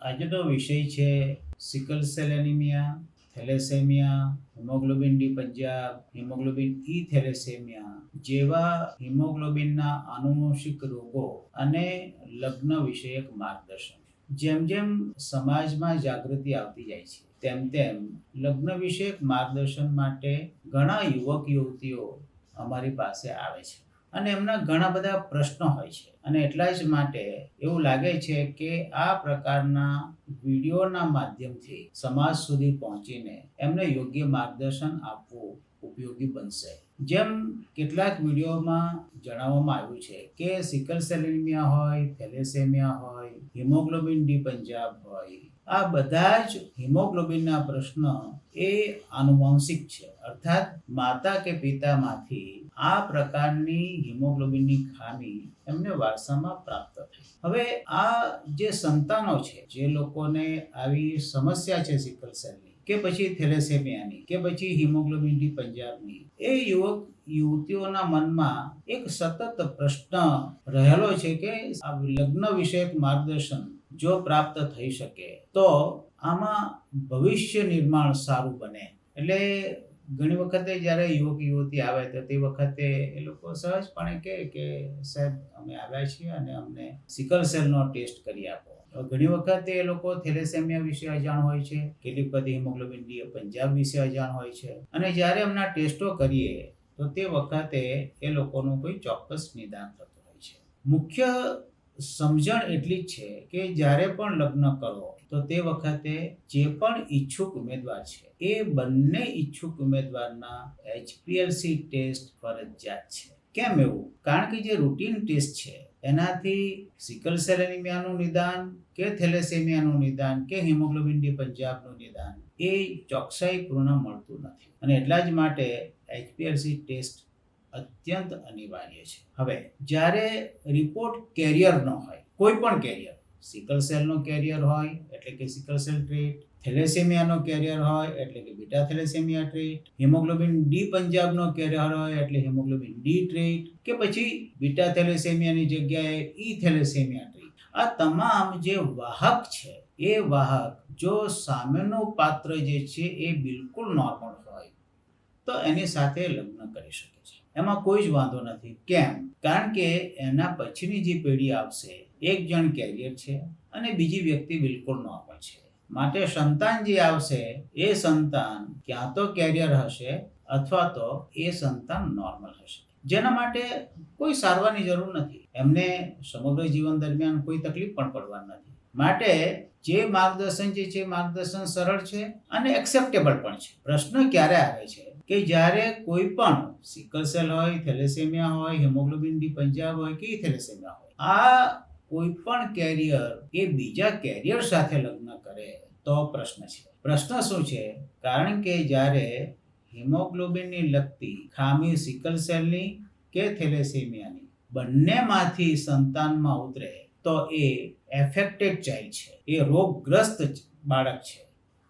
આજનો વિષય છે sickle cell anaemia, thalassemia, haemoglobin D Punjab, haemoglobin E thalassemia જેવા હિમોગ્લોબિનના આનુવંશિક રોગો અને લગ્ન વિષયક માર્ગદર્શન. જેમ જેમ સમાજમાં જાગૃતિ આવતી જાય છે, તેમ તેમ લગ્ન વિષયક માર્ગદર્શન માટે ઘણા યુવક યુવતીઓ અમારી પાસે આવે છે. અને એમના ઘણા બધા પ્રશ્નો હોય છે. અને એટલા જ માટે એવું લાગે છે કે આ પ્રકારના વિડીયોના માધ્યમથી સમાજ સુધી પહોંચીને એમને યોગ્ય માર્ગદર્શન આપવું ઉપયોગી બનશે. જેમ કેટલાક વિડીયોમાં જણાવવામાં આવ્યું છે કે સિકલ સેલેમિયા હોય, થેલેસેમિયા હોય, હિમોગ્લોબિન ડી પંજાબ હોય, આ બધા જ હિમોગ્લોબિનના પ્રશ્ન એ આનુવંશિક છે. અર્થાત માતા કે પિતામાંથી આ પ્રકારની હિમોગ્લોબિનની ખામી એમને વારસામાં પ્રાપ્ત થઈ. હવે આ જે સંતાનો છે, જે લોકોને આવી સમસ્યા છે સિકલ સેલની કે પછી થેલેસેમિયાની, કે પછી હિમોગ્લોબિનની પંજાબની, એ યુવક, યુવતીઓના મનમાં એક સતત પ્રશ્ન રહેલો છે કે આ લગ્ન વિષયક માર્ગદર્શન જો પ્રાપ્ત થઈ શકે, તો આમાં ભવિષ્ય નિર્માણ સારું બને. એટલે ઘણી વખતે જ્યારે યુવક, યુવતી આવે તો તે વખતે એ લોકો સહજપણે કહે કે, સાહેબ, અમે આવ્યા છીએ અને અમને સિકલ સેલનો ટેસ્ટ કરી આપો. ઘણી વખતે એ લોકો થેલેસેમિયા વિશે અજાણ હોય છે, કેટલીક બધી હિમોગ્લોબિન ડી, પંજાબ વિશે અજાણ હોય છે. અને જ્યારે એમના ટેસ્ટો કરીએ, તો તે વખતે એ લોકોનું કોઈ ચોક્કસ નિદાન થતું હોય છે. મુખ્ય સમજણ એટલી જ છે કે જ્યારે પણ લગ્ન કરો, તો તે વખતે જે પણ ઈચ્છુક ઉમેદવાર છે, એ બંને ઈચ્છુક ઉમેદવારના એચપીએલસી ટેસ્ટ ફરજિયાત છે. કેમ એવું? કારણ કે જે રૂટીન ટેસ્ટ છે, એનાથી સિકલ સેલ નિદાન કે થેલેસેમિયાનું નિદાન કે હિમોગ્લોબિન ડી પંજાબનું નિદાન એ ચોકસાઈપૂર્ણ મળતું નથી. અને એટલા જ માટે એચપીએલસી ટેસ્ટ અત્યંત અનિવાર્ય છે. હવે, જ્યારે રિપોર્ટ કેરિયરનો હોય, કોઈ પણ કેરિયર સિકલ સેલનો કેરિયર હોય, એટલે કે સિકલ સેલ ટ્રીટ થેલેસેમિયાનો કેરિયર હોય, એટલે કે beta thalassemia trait haemoglobin D પંજાબનો carrier હોય, એટલે હિમોગ્લોબિન ડી ટ્રીટ કે પછી બીટા થેલેસેમિયાની જગ્યાએ ઈ થેલેસેમિયા ટ્રીટ આ તમામ જે વાહક છે, એ વાહક જો સામેનું પાત્ર જે છે, એ બિલકુલ નોર્મલ હોય, તો એની સાથે લગ્ન કરી શકે છે. એમાં કોઈ જ વાંધો નથી. કેમ? કારણ કે એના પછીની જે પેઢી આવશે, એક જણ કેરિયર છે અને બીજી વ્યક્તિ બિલકુલ નોર્મલ છે. માટે સંતાન જે આવશે, એ સંતાન ક્યાં તો કેરિયર હશે અથવા તો એ સંતાન નોર્મલ હશે. જેના માટે કોઈ સારવારની જરૂર નથી. એમને સમગ્ર જીવન દરમિયાન કોઈ તકલીફ પણ પડવાની નથી. માટે જે માર્ગદર્શન જે છે, માર્ગદર્શન સરળ છે અને એક્સેપ્ટેબલ પણ છે. પ્રશ્ન ક્યારે આવે છે? કે જ્યારે કોઈ પણ સિકલ સેલ હોય થેલેસેમિયા હોય હિમોગ્લોબિન ડી પંજાબ હોય કે થેલેસેમિયા હોય, આ કોઈ પણ કેરિયર એ બીજા કેરિયર સાથે લગ્ન કરે તો પ્રશ્ન છે. પ્રશ્ન શું છે? કારણ કે જ્યારે હિમોગ્લોબિનની લગતી ખામી સિકલ સેલની કે થેલેસેમિયાની બંનેમાંથી સંતાનમાં ઉતરે તો એ એફેક્ટેડ ચાઇલ્ડ છે. એ રોગગ્રસ્ત બાળક છે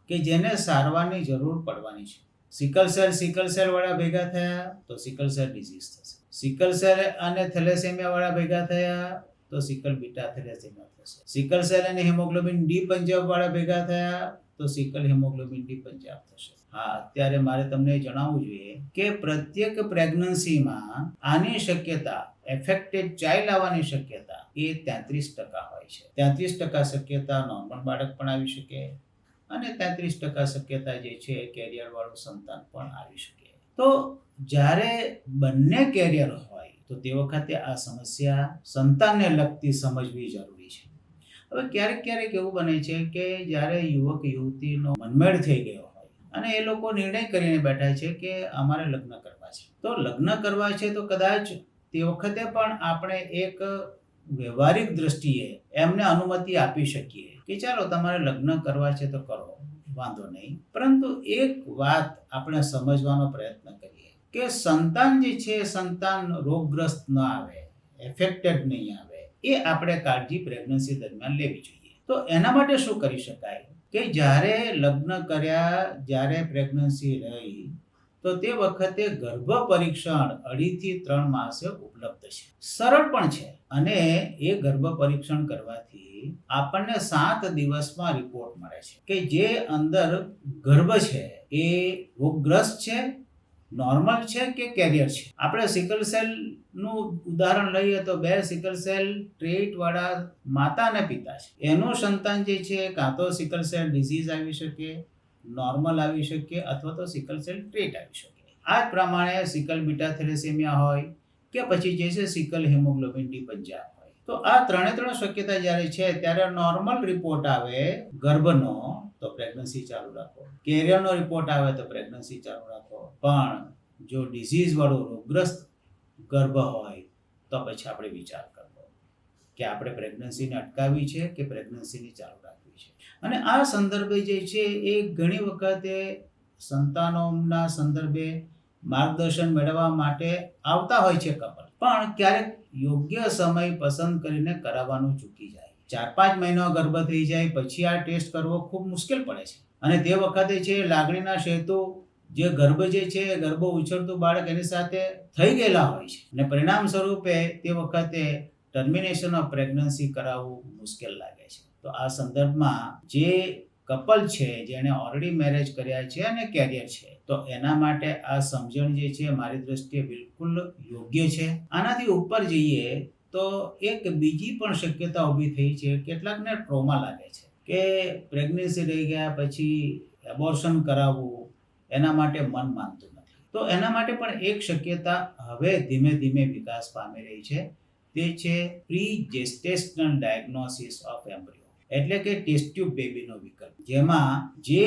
કે જેને સારવારની જરૂર પડવાની છે. સિકલ સેલ સિકલ સેલ વાળા ભેગા થયા તો સિકલ સેલ ડિઝીઝ થશે. સિકલ સેલ અને થેલેસેમિયા વાળા ભેગા થયા તો સિકલ બીટા થેલેસેમિયા થશે. સિકલ સેલ અને હિમોગ્લોબિન ડી પંજાબ વાળા ભેગા થયા તો સિકલ હિમોગ્લોબિન ડી પંજાબ થશે. હા, અત્યારે મારે તમને જણાવવું જોઈએ કે પ્રત્યેક પ્રેગ્નન્સીમાં આની શક્યતા, એફેક્ટેડ ચાઇલ્ડ આવવાની શક્યતા એ તેત્રીસ ટકા હોય છે. તેત્રીસ ટકા શક્યતા નોર્મલ બાળક પણ આવી શકે અને તેત્રીસ ટકા શક્યતા જે છે કેરિયરવાળું સંતાન પણ આવી શકે. તો જ્યારે બંને કેરિયર હોય, તો તે વખતે આ સમસ્યા સંતાનને લગતી સમજવી જરૂરી છે. હવે ક્યારેક ક્યારેક એવું બને છે કે જ્યારે યુવક યુવતીનો મનમેળ થઈ ગયો હોય અને એ લોકો નિર્ણય કરીને બેઠા છે કે અમારે લગ્ન કરવા છે. તો લગ્ન કરવા છે તો કદાચ તે વખતે પણ આપણે એક વ્યવહારિક દ્રષ્ટિએ એમને અનુમતિ આપી શકીએ કે ચાલો તમારે લગ્ન કરવા છે તો કરો, વાંધો નહીં. પરંતુ એક વાત આપણે સમજવાનો પ્રયત્ન કરીએ કે સંતાન જે છે, સંતાન રોગગ્રસ્ત ન આવે એફેક્ટેડ નહીં આવે, એ આપણે કાળજી પ્રેગ્નન્સી દરમિયાન લેવી જોઈએ. તો એના માટે શું કરી શકાય? કે જ્યારે લગ્ન કર્યા, જ્યારે પ્રેગ્નન્સી રહી તો તે વખતે ગર્ભ પરીક્ષણ અઢીથી ત્રણ માસે ઉપલબ્ધ છે. સરળ પણ છે અને એ ગર્ભ પરીક્ષણ કરવાથી આપણને સાત દિવસમાં રિપોર્ટ મળે છે કે જે અંદર ગર્ભ છે એ રોગગ્રસ્ત છે નોર્મલ છે કે કેરિયર છે? આપણે સિકલ સેલનું ઉદાહરણ લઈએ તો બે સિકલ સેલ ટ્રેટ વાળા માતા અને પિતા છે. એનું સંતાન જે છે કાં તો સિકલ સેલ ડિઝીઝ આવી શકે નોર્મલ આવી શકે અથવા તો સિકલ સેલ ટ્રેટ આવી શકે આ જ પ્રમાણે સિકલ બીટા થેલેસેમિયા હોય કે પછી જે છે સિકલ હિમોગ્લોબિન ડી પંજાબ હોય. તો આ ત્રણે ત્રણ શક્યતા જ્યારે છે ત્યારે નોર્મલ રિપોર્ટ આવે ગર્ભનો, તો પ્રેગ્નન્સી ચાલુ રાખો. કેરિયરનો રિપોર્ટ આવે તો પ્રેગ્નન્સી ચાલુ રાખો. પણ જો ડિઝીઝ વાળો રોગગ્રસ્ત ગર્ભ હોય, તો પછી આપણે વિચાર કરવો કે આપણે પ્રેગ્નન્સીને અટકાવી છે કે પ્રેગ્નન્સીને ચાલુ રાખવી છે. અને આ સંદર્ભે જે છે, એ ઘણી વખતે સંતાનોના સંદર્ભે માર્ગદર્શન મેળવવા માટે આવતા હોય છે કપલ પણ ક્યારેક યોગ્ય સમય પસંદ કરીને કરાવવાનું ચૂકી જાય. ચાર પાંચ મહિનો ગર્ભ થઈ જાય, પછી આ ટેસ્ટ કરવો ખૂબ મુશ્કેલ પડે છે. અને તે વખતે છે, લાગણીના સેતુ જે ગર્ભ જે છે ગર્ભ ઉછળતું બાળક એની સાથે થઈ ગયેલા હોય છે. અને પરિણામ સ્વરૂપે તે વખતે ટર્મિનેશન ઓફ પ્રેગ્નન્સી કરાવવું મુશ્કેલ લાગે છે. તો આ સંદર્ભમાં જે કપલ છે જેણે ઓલરેડી મેરેજ કર્યા છે અને કેરિયર છે, તો એના માટે આ સમજણ જે છે મારી દ્રષ્ટિએ બિલકુલ યોગ્ય છે. આનાથી ઉપર જઈએ તો એક બીજી પણ શક્યતા ઊભી થઈ છે, કેટલાકને ટ્રોમા લાગે છે. કે પ્રેગ્નન્સી રહી ગયા પછી એબોર્શન કરાવવું એના માટે મન માનતું નથી. તો એના માટે પણ એક શક્યતા હવે ધીમે ધીમે વિકાસ પામી રહી છે, તે છે pre gestational diagnosis of embryo એટલે કે ટેસ્ટ ટ્યુબ બેબીનો વિકલ્પ. જેમાં જે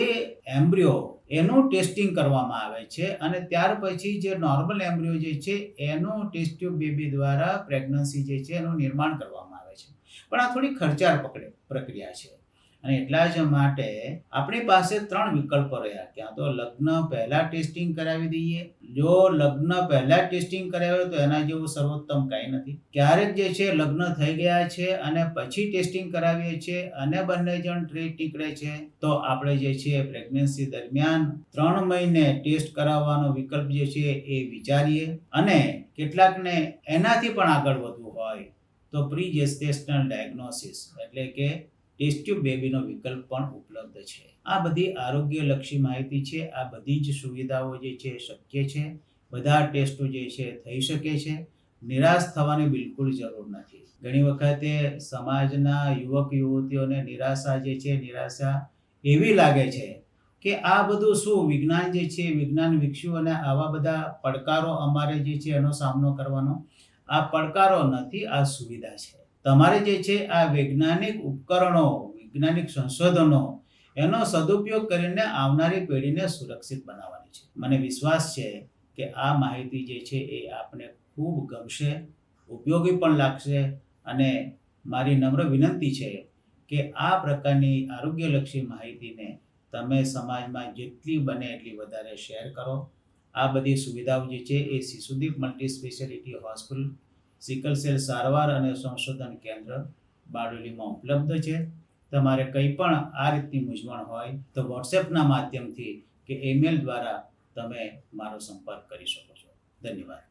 એમ્બ્રિયો એનું ટેસ્ટિંગ કરવામાં આવે છે અને ત્યાર પછી જે નોર્મલ એમ્બ્રિયો જે છે એનું ટેસ્ટ ટ્યુબ બેબી દ્વારા પ્રેગ્નન્સી જે છે એનું નિર્માણ કરવામાં આવે છે. પણ આ થોડી ખર્ચાળ પકડે, પ્રક્રિયા છે. અને એટલા જ માટે આપણી પાસે ત્રણ વિકલ્પો રહ્યા. ક્યાં તો લગ્ન પહેલા ટેસ્ટિંગ કરાવી દઈએ. જો લગ્ન પહેલા ટેસ્ટિંગ કરાવે તો એના જેવું સર્વોત્તમ કાંઈ નથી. ક્યારેક જે છે લગ્ન થઈ ગયા છે અને પછી ટેસ્ટિંગ કરાવીએ છીએ અને બંને જણ ટ્રીટ નીકળે છે, તો આપણે જે છે પ્રેગ્નન્સી દરમિયાન ત્રણ મહિને ટેસ્ટ કરાવવાનો વિકલ્પ જે છે એ વિચારીએ અને કેટલાકને એનાથી પણ આગળ વધવું હોય તો પ્રી જેસ્ટેશનલ ડાયગ્નોસિસ, એટલે કે ટેસ્ટ ટ્યુબ બેબીનો વિકલ્પ પણ ઉપલબ્ધ છે. આ બધી આરોગ્યલક્ષી માહિતી છે. આ બધી જ સુવિધાઓ જે છે શક્ય છે. બધા ટેસ્ટો જે છે થઈ શકે છે. નિરાશ થવાની બિલકુલ જરૂર નથી. ઘણી વખતે સમાજના યુવક, યુવતીઓને નિરાશા જે છે, નિરાશા એવી લાગે છે કે આ બધું શું વિજ્ઞાન જે છે, વિજ્ઞાન વિકસ્યું અને આવા બધા પડકારો અમારે જે છે એનો સામનો કરવાનો. આ પડકારો નથી, આ સુવિધા છે. તમારે જે છે આ વૈજ્ઞાનિક ઉપકરણો, વૈજ્ઞાનિક સંશોધનો, એનો સદુપયોગ કરીને આવનારી પેઢીને સુરક્ષિત બનાવવાની છે. મને વિશ્વાસ છે કે આ માહિતી જે છે એ આપને ખૂબ ગમશે, ઉપયોગી પણ લાગશે અને મારી નમ્ર વિનંતી છે કે આ પ્રકારની આરોગ્યલક્ષી માહિતીને તમે સમાજમાં જેટલી બને એટલી વધારે શેર કરો. આ બધી સુવિધાઓ જે છે એ Shishudeep multi speciality hospital sickle cell સારવાર અને સંશોધન કેન્દ્ર બારડોલીમાં ઉપલબ્ધ છે. તમારે કંઈ પણ આ રીતની મૂંઝવણ હોય તો વોટ્સએપના માધ્યમથી કે ઈમેલ દ્વારા તમે મારો સંપર્ક કરી શકો છો. ધન્યવાદ.